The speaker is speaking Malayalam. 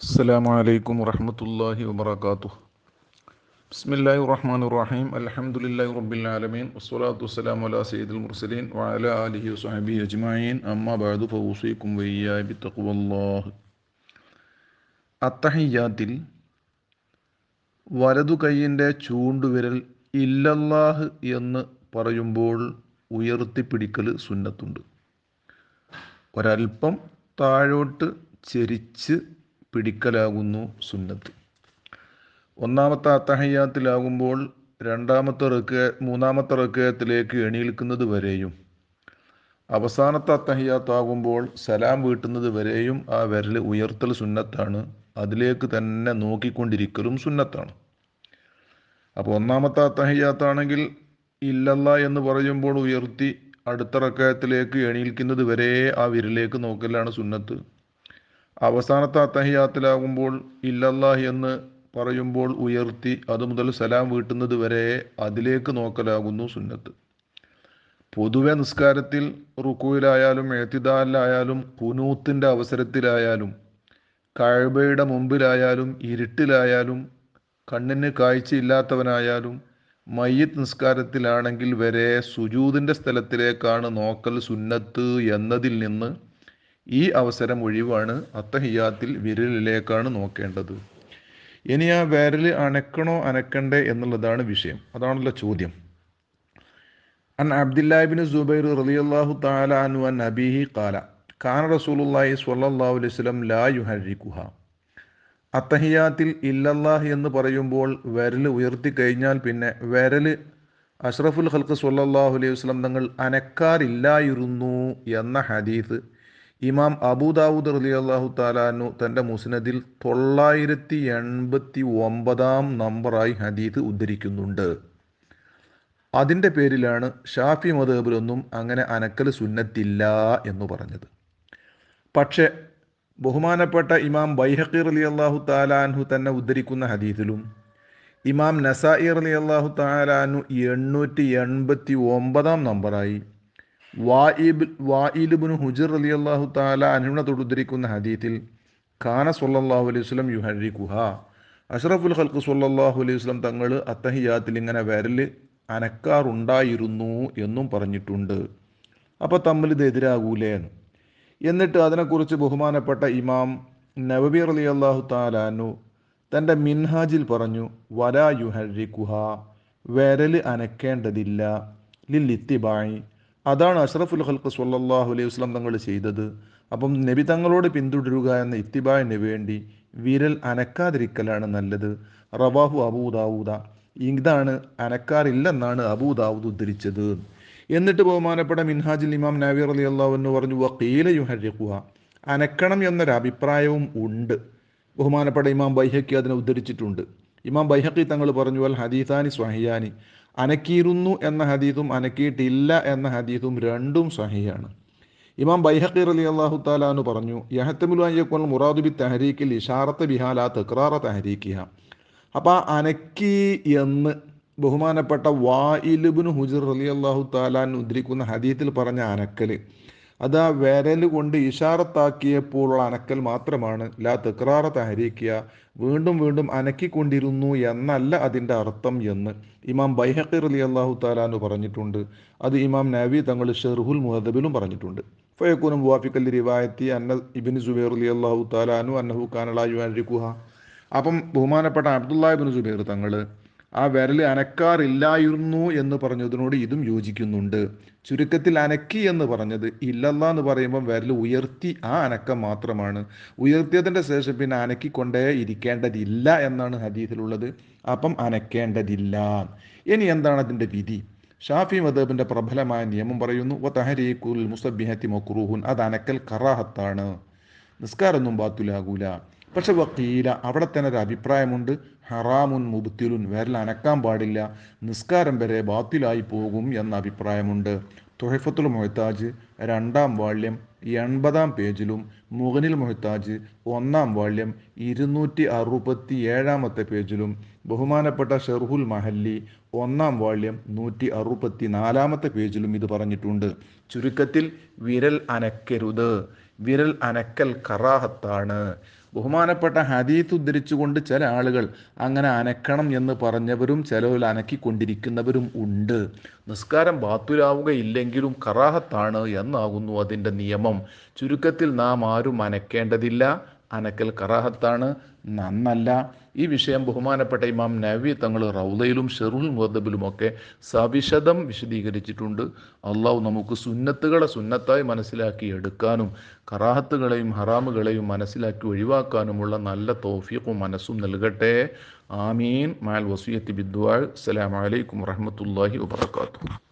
السلام عليكم ورحمة الله وبركاته بسم الله الرحمن الرحيم الحمد لله رب العالمين والصلاة والسلام على سيد المرسلين وعلى آله وصحبه أجمعين أما بعد فأوصيكم وإياي بتقوى الله അത്തഹിയാത്തിൽ വലതു കൈയിൻ്റെ ചൂണ്ടുവിരൽ ഇല്ലല്ലാഹ് എന്ന് പറയുമ്പോൾ ഉയർത്തിപ്പിടിക്കൽ സുന്നത്തുണ്ട് ഒരൽപ്പം താഴോട്ട് ചെരിച്ച് പിടിക്കലാകുന്നു സുന്നത്ത്. ഒന്നാമത്തെ അത്തഹയ്യാത്തിലാകുമ്പോൾ രണ്ടാമത്തെ റെക്ക മൂന്നാമത്തെ റക്കയത്തിലേക്ക് എണീൽക്കുന്നത് വരെയും അവസാനത്തെ അത്തഹയ്യാത്താകുമ്പോൾ സലാം വീട്ടുന്നത് വരെയും ആ വിരൽ ഉയർത്തൽ സുന്നത്താണ്. അതിലേക്ക് തന്നെ നോക്കിക്കൊണ്ടിരിക്കലും സുന്നത്താണ്. അപ്പോൾ ഒന്നാമത്തെ അത്തഹയ്യാത്താണെങ്കിൽ ഇല്ലല്ല എന്ന് പറയുമ്പോൾ ഉയർത്തി അടുത്ത റക്കയത്തിലേക്ക് എണീൽക്കുന്നത് വരെ ആ വിരലേക്ക് നോക്കലാണ് സുന്നത്ത്. അവസാനത്തെ അത്തഹിയാത്തിലാകുമ്പോൾ ഇല്ലല്ലാഹ് എന്ന് പറയുമ്പോൾ ഉയർത്തി അത് മുതൽ സലാം വീട്ടുന്നത് വരെ അതിലേക്ക് നോക്കലാകുന്നു സുന്നത്ത്. പൊതുവെ നിസ്കാരത്തിൽ റുക്കുവിലായാലും എഴുത്തിദാലിലായാലും കുനൂത്തിന്റെ അവസരത്തിലായാലും കഴബയുടെ മുമ്പിലായാലും ഇരുട്ടിലായാലും കണ്ണിന് കാഴ്ചയില്ലാത്തവനായാലും മയ്യത്ത് നിസ്കാരത്തിലാണെങ്കിൽ വരെ സുജൂതിന്റെ സ്ഥലത്തിലേക്കാണ് നോക്കൽ സുന്നത്ത് എന്നതിൽ നിന്ന് ഈ അവസരം ഒഴിവാണ് അത്തഹിയാത്തിൽ വിരലിലേക്കാണ് നോക്കേണ്ടത്. ഇനി ആ വിരൽ അനക്കണോ അനക്കണ്ടേ എന്നുള്ളതാണ് വിഷയം. അതാണല്ലോ ചോദ്യം. അൻ അബ്ദുല്ലാഹിബിൻ സുബൈർ റളിയല്ലാഹു തആല അൻഹു അൻ അബീഹി ഖാല കാന റസൂലുള്ളാഹി സ്വല്ലല്ലാഹു അലൈഹി വസല്ലം ലാ യുഹർരികുഹ അത്തഹിയാത്തിൽ ഇല്ലല്ലാഹ് എന്ന് പറയുമ്പോൾ വിരൽ ഉയർത്തി കഴിഞ്ഞാൽ പിന്നെ വിരൽ അഷ്റഫുൽ ഖൽക്ക് സ്വല്ലല്ലാഹു അലൈഹി വസല്ലം തങ്ങൾ അനക്കാറില്ലായിരുന്നു എന്ന ഹദീസ് ഇമാം അബൂദാവൂദ് റലി അള്ളാഹു താലാനു തന്റെ മുസ്നദിൽ തൊള്ളായിരത്തി എൺപത്തി ഒമ്പതാം നമ്പറായി ഹദീദ് ഉദ്ധരിക്കുന്നുണ്ട്. അതിന്റെ പേരിലാണ് ഷാഫി മതബിലൊന്നും അങ്ങനെ അനക്കൽ സുന്നത്തില്ല എന്ന് പറഞ്ഞത്. പക്ഷേ ബഹുമാനപ്പെട്ട ഇമാം ബൈഹക്കീർ അലി അള്ളാഹു താലാൻഹു തന്നെ ഉദ്ധരിക്കുന്ന ഹദീസിലും ഇമാം നസായി അലി അള്ളാഹു താലാനു എണ്ണൂറ്റി എൺപത്തി ഒമ്പതാം നമ്പറായി വായിബ് വായിലുബിന് ഹുജർ അലി അള്ളാഹു താല അനുണ ഹദീത്തിൽ ഖാന സൊല്ലാഹു അലൈഹി വസ്ലം യുഹരി കുഹ അഷ്റഫുൽ ഖൽക്ക് സൊല്ലാഹു അലൈഹി വസ്ലം തങ്ങൾ അത്തഹിയാത്തിൽ ഇങ്ങനെ വിരൽ അനക്കാറുണ്ടായിരുന്നു എന്നും പറഞ്ഞിട്ടുണ്ട്. അപ്പോൾ തമ്മിൽ ഇത് എതിരാകൂലേ എന്നിട്ട് അതിനെക്കുറിച്ച് ബഹുമാനപ്പെട്ട ഇമാം നവബി അലി അള്ളാഹു താലാനു തന്റെ മിൻഹാജിൽ പറഞ്ഞു വരാ യു ഹരി കുഹ വിരൽ അനക്കേണ്ടതില്ല ലില്ലിത്തിബായി അതാണ് അഷ്റഫുൽ ഹൽക്ക് സല്ലാഹു അലൈഹി വസ്ലം തങ്ങൾ ചെയ്തത്. അപ്പം നബി തങ്ങളോട് പിന്തുടരുക എന്ന ഇത്തിബായിന് വേണ്ടി വിരൽ അനക്കാതിരിക്കലാണ് നല്ലത്. റവാഹു അബൂദാവൂദ ഇതാണ് അനക്കാറില്ലെന്നാണ് അബൂദാവൂദ് ഉദ്ധരിച്ചത്. എന്നിട്ട് ബഹുമാനപ്പെട്ട മിൻഹാജിൽ ഇമാം നവീർ അലി അള്ളാഹു എന്ന് പറഞ്ഞു വക്കീല യുഹരിക്കുക അനക്കണം എന്നൊരു അഭിപ്രായവും ഉണ്ട്. ബഹുമാനപ്പെട്ട ഇമാം ബൈഹക്കി അതിനെ ഉദ്ധരിച്ചിട്ടുണ്ട്. ഇമാം ബൈഹക്കി തങ്ങൾ പറഞ്ഞു അൽ ഹദീസാനി സ്വഹിയാനി അനക്കിയിരുന്നു എന്ന ഹദീസും അനക്കിയിട്ടില്ല എന്ന ഹദീസും രണ്ടും സഹിയാണ് ഇമാം ബൈഹക്കീർ അലി അള്ളാഹു താലാന്ന് പറഞ്ഞു യഹത്തമുലുവാൻ മുറാദുബി തഹരീക്കിൽ ഇഷാറത്ത് ബിഹാല തെക്രാറ തഹരീക്കിയ അപ്പോൾ അനക്കി എന്ന് ബഹുമാനപ്പെട്ട വായിലുബിന് ഹുജർ അലി അള്ളാഹു താലാൻ ഉദ്ധരിക്കുന്ന ഹദീത്തിൽ പറഞ്ഞ അനക്കൽ അത് ആ വിരൽ കൊണ്ട് ഇഷാറത്താക്കിയപ്പോഴുള്ള അനക്കൽ മാത്രമാണ്. ലാ തെക്രാറ തഹരീക്കിയ വീണ്ടും വീണ്ടും അനക്കിക്കൊണ്ടിരുന്നു എന്നല്ല അതിന്റെ അർത്ഥം എന്ന്. ഇമാം ബൈഹക്കിർ അലി അള്ളാഹു താലാന്ന് പറഞ്ഞിട്ടുണ്ട്. അത് ഇമാം നവി തങ്ങൾ ഷെർഹുൽ മുഹദബിലും പറഞ്ഞിട്ടുണ്ട്. ഫയക്കൂനും വാഫിക്കൽ റിവായത്തി അന്ന ഇബിൻ സുബൈർ അലി അള്ളാഹു താലാനു അന്നഹു കാനലായു അരിക്കുഹ അപ്പം ബഹുമാനപ്പെട്ട അബ്ദുല്ലാ ഇബിൻ സുബൈർ തങ്ങൾ ആ വിരൽ അനക്കാറില്ലായിരുന്നു എന്ന് പറഞ്ഞതിനോട് ഇതും യോജിക്കുന്നുണ്ട്. ചുരുക്കത്തിൽ അനക്കി എന്ന് പറഞ്ഞത് ഇല്ലല്ല എന്ന് പറയുമ്പോൾ വിരൽ ഉയർത്തി ആ അനക്കം മാത്രമാണ്. ഉയർത്തിയതിന്റെ ശേഷം പിന്നെ അനക്കിക്കൊണ്ടേ ഇരിക്കേണ്ടതില്ല എന്നാണ് ഹദീസിലുള്ളത്. അപ്പം അനക്കേണ്ടതില്ല. ഇനി എന്താണ് അതിന്റെ വിധി? ഷാഫി മദബിന്റെ പ്രബലമായ നിയമം പറയുന്നു ഒ തഹരീഖുൽ മുസബിഹത്തി മൊക്രൂഹുൻ അത് അനക്കൽ കറാഹത്താണ്. നിസ്കാരമൊന്നും ബാത്തുലാകൂല. പക്ഷെ വക്കീല അവിടെ തന്നെ ഒരു അഭിപ്രായമുണ്ട്. ഹറാമുൻ മുബത്തിലുൻ വിരൽ അനക്കാൻ പാടില്ല. നിസ്കാരം വരെ ബാത്തിലായി പോകും എന്ന അഭിപ്രായമുണ്ട്. തൊഹഫത്തുൽ മൊഹത്താജ് രണ്ടാം വാള്യം എൺപതാം പേജിലും മുഗനിൽ മൊഹത്താജ് ഒന്നാം വാള്യം ഇരുന്നൂറ്റി അറുപത്തി ഏഴാമത്തെ പേജിലും ബഹുമാനപ്പെട്ട ഷെർഹുൽ മഹല്ലി ഒന്നാം വാള്യം നൂറ്റി അറുപത്തി നാലാമത്തെ പേജിലും ഇത് പറഞ്ഞിട്ടുണ്ട്. ചുരുക്കത്തിൽ വിരൽ അനക്കരുത്. വിരൽ അനക്കൽ കറാഹത്താണ്. ബഹുമാനപ്പെട്ട ഹദീത്ത് ഉദ്ധരിച്ചുകൊണ്ട് ചില ആളുകൾ അങ്ങനെ അനക്കണം എന്ന് പറഞ്ഞവരും ചിലവിൽ അനക്കിക്കൊണ്ടിരിക്കുന്നവരും ഉണ്ട്. നിസ്കാരം ബാത്തുലാവുകയില്ലെങ്കിലും കറാഹത്താണ് എന്നാകുന്നു അതിന്റെ നിയമം. ചുരുക്കത്തിൽ നാം ആരും അനക്കേണ്ടതില്ല. അനക്കൽ കറാഹത്താണ്. നന്നല്ല. ഈ വിഷയം ബഹുമാനപ്പെട്ട ഇമാം നവി തങ്ങൾ റൗദയിലും ഷെറുൽ മുഹദബിലുമൊക്കെ സവിശദം വിശദീകരിച്ചിട്ടുണ്ട്. അള്ളാഹു നമുക്ക് സുന്നത്തുകളെ സുന്നത്തായി മനസ്സിലാക്കി എടുക്കാനും കറാഹത്തുകളെയും ഹറാമുകളെയും മനസ്സിലാക്കി ഒഴിവാക്കാനുമുള്ള നല്ല തോഫീഖും മനസ്സും നൽകട്ടെ. ആമീൻ. മാൽ വസീയത്തി ബിദ്വാൾ അസ്സലാമലൈക്കും വറഹമത്തല്ലാഹി വാത്തു